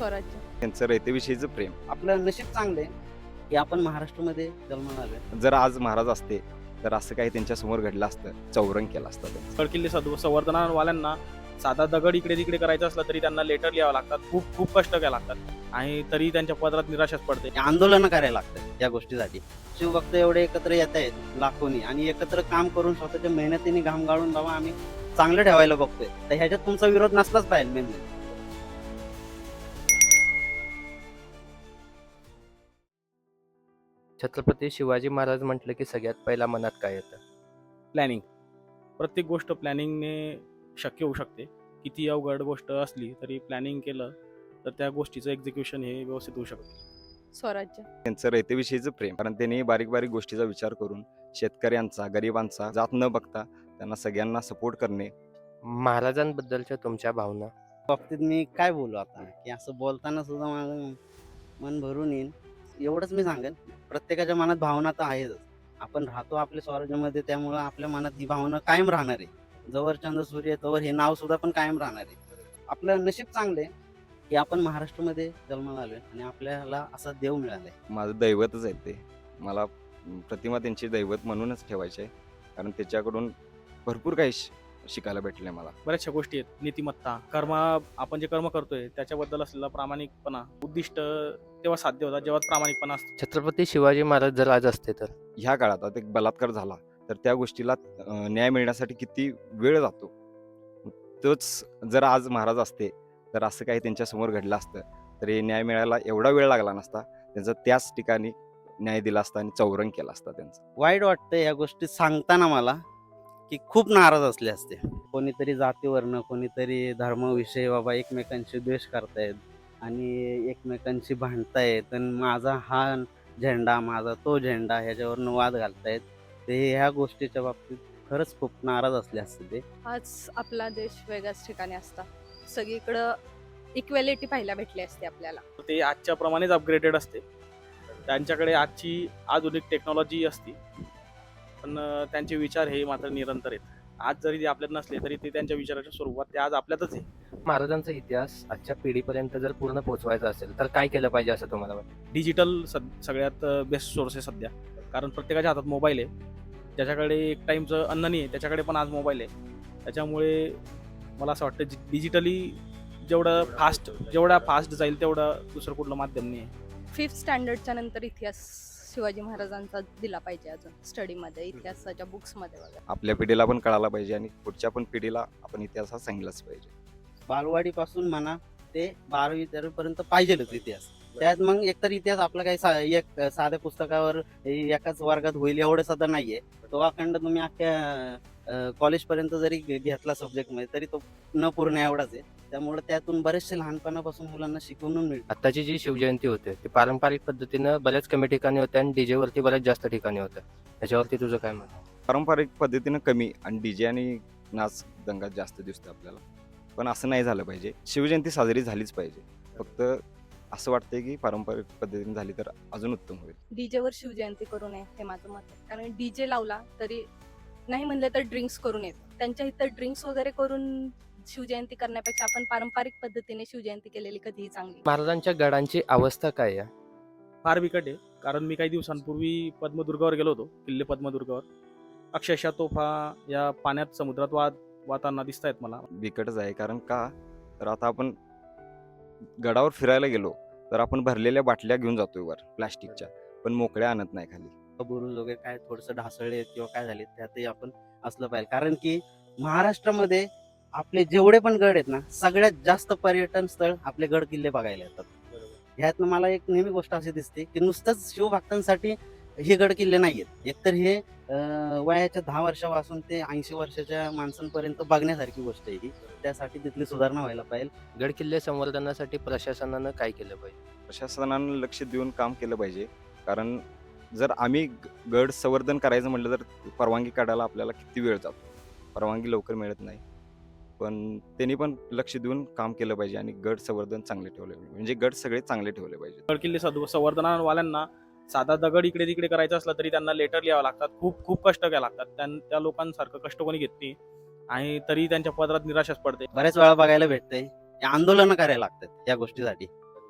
स्वराज्य. त्यांचं रयतेविषयीचं प्रेम. आपलं नशीब चांगलं आहे की आपण महाराष्ट्रामध्ये जन्माला आलोय. जर आज महाराज असते तर असं काही त्यांच्यासमोर घडलं असतं चौरंग केलं असतं त्यांचं. सद संवर्धनावाल्यांना साधा दगड इकडे तिकडे करायचं असलं तरी त्यांना लेटर लिहावं लागतात. खूप खूप कष्ट घ्यावं लागतात. आणि तरी त्यांच्या पदरात निराशाच पडते. आंदोलन करायला लागतात या गोष्टीसाठी. शिवभक्त एवढे एकत्र येत आहेत लाखोनी आणि एकत्र काम करून स्वतःच्या मेहनतीने घाम गाळून बाबा आम्ही चांगलं ठेवायला बघतोय. तर ह्याच्यात तुमचा विरोध नसलाच पाहिजे मेन छत्रपती शिवाजी महाराज म्हटलं की सगळ्यात पहिला मनात काय येतं? प्लॅनिंग प्रत्येक गोष्ट प्लॅनिंगने शक्य होऊ शकते. किती अवघड गोष्ट असली तरी प्लॅनिंग केलं तर त्या गोष्टीचं एक्झिक्युशन हे व्यवस्थित होऊ शकतं. स्वराज्य. त्यांचं रयतेविषयीचं प्रेम कारण त्यांनी बारीक बारीक गोष्टीचा विचार करून शेतकऱ्यांचा गरिबांचा जात न बघता त्यांना सगळ्यांना सपोर्ट करणे. महाराजांबद्दलच्या तुमच्या भावना? बाबतीत मी काय बोलू आता? की असं बोलताना सुद्धा माझं मन भरून येईल. एवढंच मी सांगेन. प्रत्येकाच्या मनात भावना तर आहेच. आपण राहतो आपल्या स्वराज्यामध्ये त्यामुळं आपल्या मनात ही भावना कायम राहणार. आहे जवळ चंद्र सूर्य तवर हे नाव सुद्धा पण कायम राहणार. आहे आपलं नशीब चांगलं आहे की आपण महाराष्ट्रामध्ये जन्माला आलोय आणि आपल्याला असा देव मिळालाय. माझं दैवतच आहे ते. मला प्रतिमा त्यांची दैवत म्हणूनच ठेवायचे आहे. कारण त्याच्याकडून भरपूर काही शिकायला भेटले मला. बऱ्याचशा गोष्टी आहेत. नीतिमत्ता कर्म आपण जे कर्म करतोय त्याच्याबद्दल असलेला प्रामाणिकपणा उद्दिष्ट तेव्हा साध्य होतात जेव्हा प्रामाणिकपणा असतो. छत्रपती शिवाजी महाराज जर आज असते तर? ह्या काळात आता एक बलात्कार झाला तर त्या गोष्टीला न्याय मिळण्यासाठी किती वेळ जातो? तोच जर आज महाराज असते तर असं काही त्यांच्यासमोर घडलं असतं तर हे न्याय मिळायला एवढा वेळ लागला नसता त्यांचा त्याच ठिकाणी न्याय दिला असता आणि चौरंग केला असता त्यांचा. वाईट वाटतं या गोष्टी सांगताना मला. की खूप नाराज असले असते. कोणीतरी जातीवरनं कोणीतरी धर्माविषयी बाबा एकमेकांशी द्वेष करतायत आणि एकमेकांशी भांडतायत. आणि माझा हा झेंडा माझा तो झेंडा ह्याच्यावरनं वाद घालतायत. ते ह्या गोष्टीच्या बाबतीत खरंच खूप नाराज असले असते ते. आज आपला देश वेगळ्याच ठिकाणी असता. सगळीकडं इक्वॅलिटी पाहायला भेटली असते आपल्याला. ते आजच्या प्रमाणेच अपग्रेडेड असते. त्यांच्याकडे आजची आधुनिक टेक्नॉलॉजी असती. पण त्यांचे विचार हे मात्र निरंतर आहेत. आज जरी ते आपल्यात नसले तरी ते त्यांच्या विचाराच्या स्वरूपात ते आज आपल्यातच आहे. महाराजांचा इतिहास आजच्या पिढीपर्यंत जर पूर्ण पोहोचवायचा असेल तर काय केलं पाहिजे असं तुम्हाला वाटतं? डिजिटल सद सगळ्यात बेस्ट सोर्स आहे सध्या. कारण प्रत्येकाच्या हातात मोबाईल आहे. ज्याच्याकडे एक टाईमचं अन्न नाही आहे त्याच्याकडे पण आज मोबाईल आहे. त्याच्यामुळे मला असं वाटतं डिजिटली जेवढं फास्ट जेवढा फास्ट जाईल तेवढं दुसरं कुठलं माध्यम नाही आहे. फिफ्थ स्टँडर्डच्या नंतर इतिहास शिवाजी महाराजांचा दिला पाहिजे अजून स्टडीमध्ये इतिहासाच्या बुक्समध्ये वगैरे. आपल्या पिढीला पण कळायला पाहिजे आणि पुढच्या पण पिढीला आपण इतिहास हा सांगितलाच पाहिजे. बालवाडीपासून म्हणा ते बारावी पर्यंत पाहिजेलच इतिहास. त्यात मग एकतर इतिहास आपला काही सा- एक साध्या पुस्तकावर एकाच वर्गात होईल एवढं सुद्धा नाहीये. तो अखंड तुम्ही अख्ख्या कॉलेज पर्यंत जरी घेतला सब्जेक्टमध्ये तरी तो न पूर्ण एवढाच आहे. त्यामुळे त्यातून बरेचसे लहानपणापासून मुलांना शिकवून मिळतात आत्ताची जी शिवजयंती होते ती पारंपरिक पद्धतीनं बऱ्याच कमी ठिकाणी होते आणि डीजे वरती बऱ्याच जास्त ठिकाणी होतं त्याच्यावरती तुझं काय मत? पारंपरिक पद्धतीनं कमी आणि डीजे आणि नाच दंगा जास्त दिसतो आपल्याला. पण असं नाही झालं पाहिजे. शिवजयंती साजरी झालीच पाहिजे. फक्त असं वाटतंय की पारंपरिक पद्धतीने झाली तर अजून उत्तम होईल. डीजेवर शिवजयंती करू नये हे माझं मत आहे. कारण डीजे लावला तरी नाही म्हणलं तर ड्रिंक्स करून येत. त्यांच्या इथं ड्रिंक्स वगैरे करून शिवजयंती करण्यापेक्षा आपण पारंपरिक पद्धतीने शिवजयंती केलेली कधीही चांगली महाराजांच्या गडांची अवस्था काय आहे? फार बिकट आहे कारण मी काही दिवसांपूर्वी पद्मदुर्गावर गेलो होतो किल्ले पद्मदुर्गावर. अक्षरशः तोफा या पाण्यात समुद्रात वाद वाहताना दिसत आहेत मला. बिकटच आहे कारण का? तर आता आपण गडावर फिरायला गेलो तर आपण भरलेल्या बाटल्या घेऊन जातोय वर प्लास्टिकच्या. पण मोकळ्या आणत नाही खाली. बुरुज वगैरे काय थोडस ढासळले किंवा काय झाले त्यातही आपण असलं पाहिजे. कारण की महाराष्ट्रामध्ये आपले जेवढे पण गड आहेत ना सगळ्यात जास्त पर्यटन स्थळ आपले गड किल्ले बघायला येतात. ह्यातनं मला एक नेहमी गोष्ट अशी दिसते की नुसतंच शिवभक्तांसाठी हे गड किल्ले नाहीयेत. एकतर हे अं, वयाच्या दहा वर्षापासून ते ऐंशी वर्षाच्या माणसांपर्यंत बघण्यासारखी गोष्ट आहे ही. त्यासाठी तिथली सुधारणा व्हायला पाहिजे. गड किल्ले संवर्धनासाठी प्रशासनानं काय केलं पाहिजे? प्रशासनानं लक्ष देऊन काम केलं पाहिजे. कारण जर आम्ही ग- गड संवर्धन करायचं म्हटलं तर परवानगी काढायला आपल्याला किती वेळ जातो? परवानगी लवकर मिळत नाही. पण त्यांनी पण लक्ष देऊन काम केलं पाहिजे आणि गड संवर्धन चांगले ठेवले पाहिजे. म्हणजे गड सगळे चांगले ठेवले पाहिजे गडकिल्ले सद संवर्धनावाल्यांना साधा दगड इकडे तिकडे करायचं असलं तरी त्यांना लेटर लिहावं लागतात. खूप खूप कष्ट घ्यावं लागतात. त्यां त्या लोकांसारखं कष्ट कोणी घेत नाही. आणि तरी त्यांच्या पदरात निराशाच पडते. बऱ्याच वेळा बघायला भेटतंय आंदोलन करायला लागतात या गोष्टीसाठी.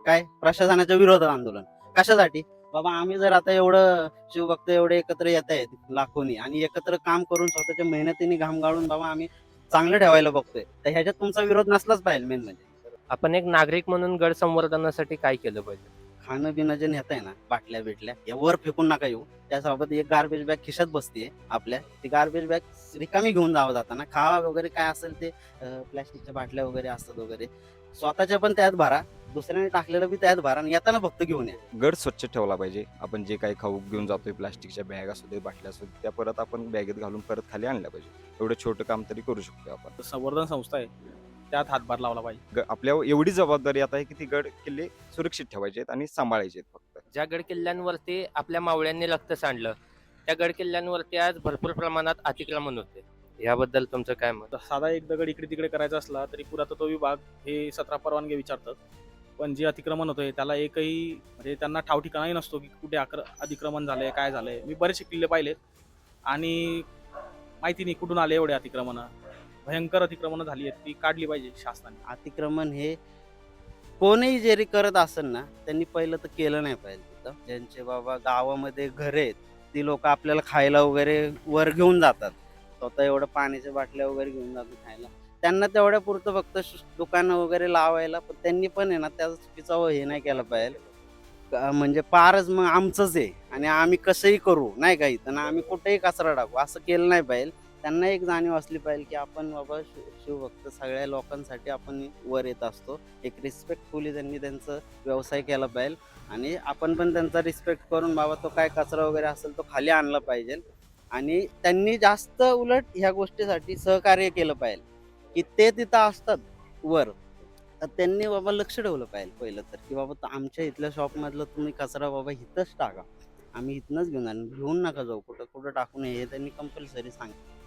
काय? प्रशासनाच्या विरोधात आंदोलन. कशासाठी? बाबा आम्ही जर आता एवढं शिवभक्त एवढे एकत्र येत आहेत लाखोनी आणि एकत्र काम करून स्वतःच्या मेहनतीने घाम गाळून बाबा आम्ही चांगलं ठेवायला बघतोय तर ह्याच्यात तुमचा विरोध नसलाच पाहिजे मेन म्हणजे. आपण एक नागरिक म्हणून गड संवर्धनासाठी काय केलं पाहिजे? खाणं पिणं जे नेत आहे ना बाटल्या बिटल्या या वर फेकून नका येऊ. त्यासोबत एक गार्बेज बॅग खिशात बसते आपल्या. ती गार्बेज बॅग रिकामी घेऊन जावं जाताना. खावा वगैरे काय असेल ते प्लॅस्टिकच्या बाटल्या वगैरे असतात वगैरे. स्वतःच्या पण त्यात भरा. दुसऱ्याने टाकलेलं बी त्यात भरा आणि येताना फक्त घेऊन या. गड स्वच्छ ठेवला पाहिजे. आपण जे काही खाऊ घेऊन जातोय प्लास्टिकच्या बॅग असू दे बाटल्या असू दे त्या परत आपण बॅगेत घालून परत खाली आणल्या पाहिजे. एवढं छोटं काम तरी करू शकतो आपण. संवर्धन संस्था आहे. त्यात हातभार लावला पाहिजे. ग- आपल्यावर एवढी जबाबदारी आता आहे की ती गड किल्ले सुरक्षित ठेवायचे आहेत आणि सांभाळायचे आहेत फक्त. ज्या गड किल्ल्यांवरती आपल्या मावळ्यांनी रक्त सांडलं त्या गड किल्ल्यांवरती आज भरपूर प्रमाणात अतिक्रमण होते. याबद्दल तुमचं काय मत? साधा एक दगड इकडे तिकडे करायचा असला तरी पुरातत्व विभाग हे सतरा परवानगी विचारतात. पण जे अतिक्रमण होतंय त्याला एकही म्हणजे त्यांना ठाव ठिकाणाही नसतो की कुठे अक्र अतिक्रमण झालंय काय झालंय. मी बरेचसे किल्ले पाहिलेत आणि माहिती नाही कुठून आले एवढे अतिक्रमण. भयंकर अतिक्रमण झाली आहेत ती काढली पाहिजे शासनाने. अतिक्रमण हे कोणीही जरी करत असेल ना त्यांनी पहिलं तर केलं नाही पाहिजे तिथं. ज्यांचे बाबा गावामध्ये घरे आहेत ती लोक आपल्याला खायला वगैरे वर घेऊन जातात. स्वतः एवढं पाण्याच्या बाटल्या वगैरे घेऊन जातात खायला. त्यांना तेवढ्या पुरतं फक्त दुकानं वगैरे लावायला पण त्यांनी पण आहे ना त्याचा चुकीचा हे नाही केला पाहिजे. म्हणजे पारच मग आमचंच आहे आणि आम्ही कसंही करू नाही काही तर आम्ही कुठेही कचरा टाकू असं केलं नाही पाहिजे. त्यांना एक जाणीव असली पाहिजे की आपण बाबा शिवभक्त सगळ्या लोकांसाठी आपण वर येत असतो. एक रिस्पेक्टफुली त्यांनी त्यांचा व्यवसाय केला पाहिजे. आणि आपण पण त्यांचा रिस्पेक्ट करून बाबा तो काय कचरा वगैरे असेल तो खाली आणला पाहिजे. आणि त्यांनी जास्त उलट ह्या गोष्टीसाठी सहकार्य केलं पाहिजे. की ते तिथं असतात वर. तर त्यांनी बाबा लक्ष ठेवलं पाहिजे पहिलं तर की बाबा आमच्या इथल्या शॉपमधलं तुम्ही कचरा बाबा इथंच टाका. आम्ही इथनंच घेऊन आणि घेऊन नका जाऊ कुठं कुठं टाकू नये हे त्यांनी कंपल्सरी सांगितलं.